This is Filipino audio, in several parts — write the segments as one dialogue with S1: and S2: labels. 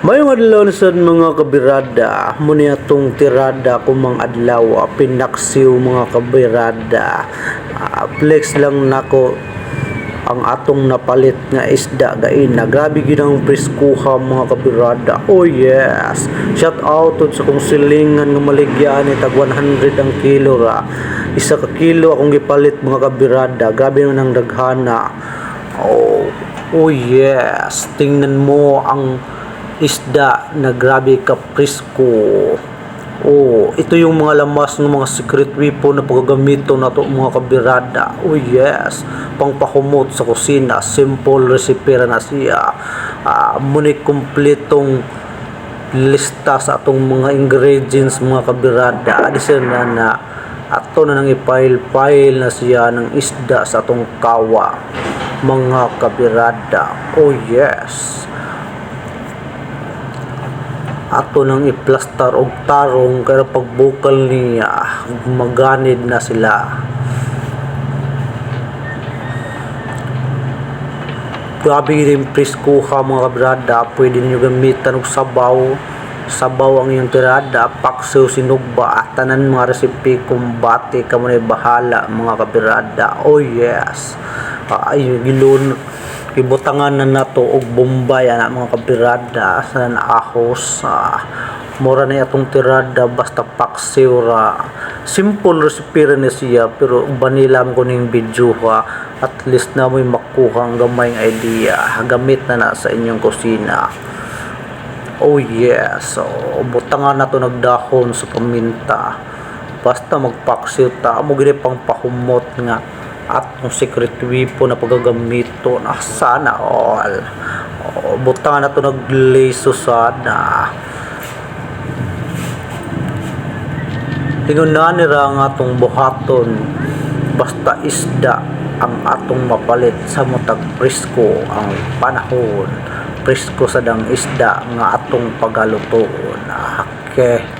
S1: May adlaw na sad mga kabirada, muni atong tirada mga adlaw, ah, pinaksiw mga kabirada. Ah, flex lang nako ang atong napalit nga isda gaina. Grabe gid ang preskuha mga kabirada. Oh yes. Shout out sa kong silingan nga maligyan ni tag 100 ang kilo ra. Isa ka kilo akong gipalit mga kabirada. Grabe man ang daghana. Oh, oh yes. Tingnan mo ang isda na grabe ka presko. Oh, ito yung mga lamas ng mga secret weapon na paggagamito na to mga kabirada. Oh yes, pangpakumot sa kusina. Simple recipe na siya. Ah, muni kumpletong lista sa atong mga ingredients mga kabirada. Addition na na ato na nang i-file-file na siya ng isda sa atong kawa mga kabirada. Oh yes ato nang iplastar og tarong kaya pagbukal niya maganid na sila. Grabe rin preskuha mga kabrada pwede nyo gamitan og sabaw. Sabaw ang iyong tirada. Pakso sinugba. At tanan mga resipe kumbate ka mo bahala mga kabirada. Oh yes. Ay gilun ibutangan na nato og bombay ana mga kabirada sa ahos ah, mura na atong tirada basta paksiw ra. Simple recipe ra ni siya pero banilam ko ning video ha. At least na mo'y makuha ang gamay idea. Gamit na na sa inyong kusina. Oh yes so butangan na to nagdahon sa paminta. Basta magpaksiw ta. Mo gini pang pahumot nga at yung secret weapon na pagagamito na sana all. Oh, butangan na to nagleso sana. Na nira ang atong buhaton basta isda ang atong mapalit sa mutag presko ang panahon. Presko sa dang isda nga atong pagalutoon okay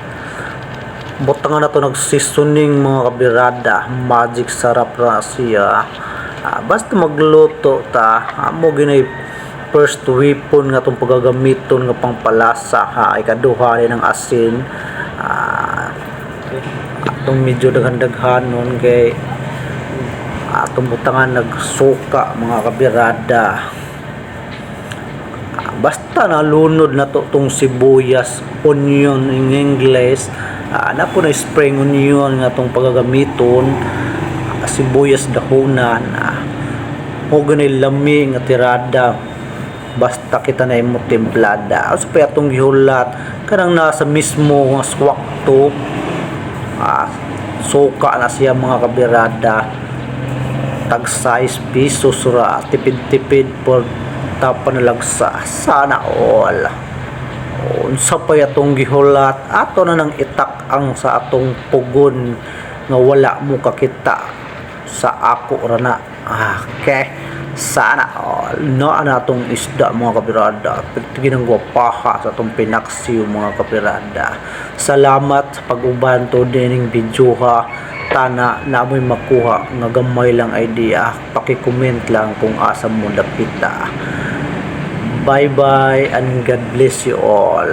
S1: butangan na to nagsistuning mga kabirada. Magic sarap ra siya. Ah, basta magluto ta amo ginay first weapon nga tong pagagamiton nga pangpalasa ha ikaduha ni ng asin. Ah, atong medyo daghan-daghanon kay atong butangan nagsuka mga kabirada. Ah, basta nalunod na to tong sibuyas onion in English ah, na po na spring onion nga tong pagagamiton ah, sibuyas dahonan ah, mo ganay lami nga tirada. Basta kita na imo templada as pa atong gihulat? Kanang nasa mismo nga swakto ah, suka na siya mga kabirada. Tag 6 pesos ra tipid-tipid por tapanalagsa sana all unsa pa atong gihulat? Ato na nang itak ang sa atong pugon nga wala mo kakita. Sa ako ra na. Ah, okay sana all. No na atong isda mga kapirada. Tigin ang gwapaha sa atong pinaksiw mga kapirada. Salamat sa pag-uban to dining video ha tana na mo'y makuha. Nga gamay lang idea. Paki-comment lang kung asa mo dapita bye bye and God bless you all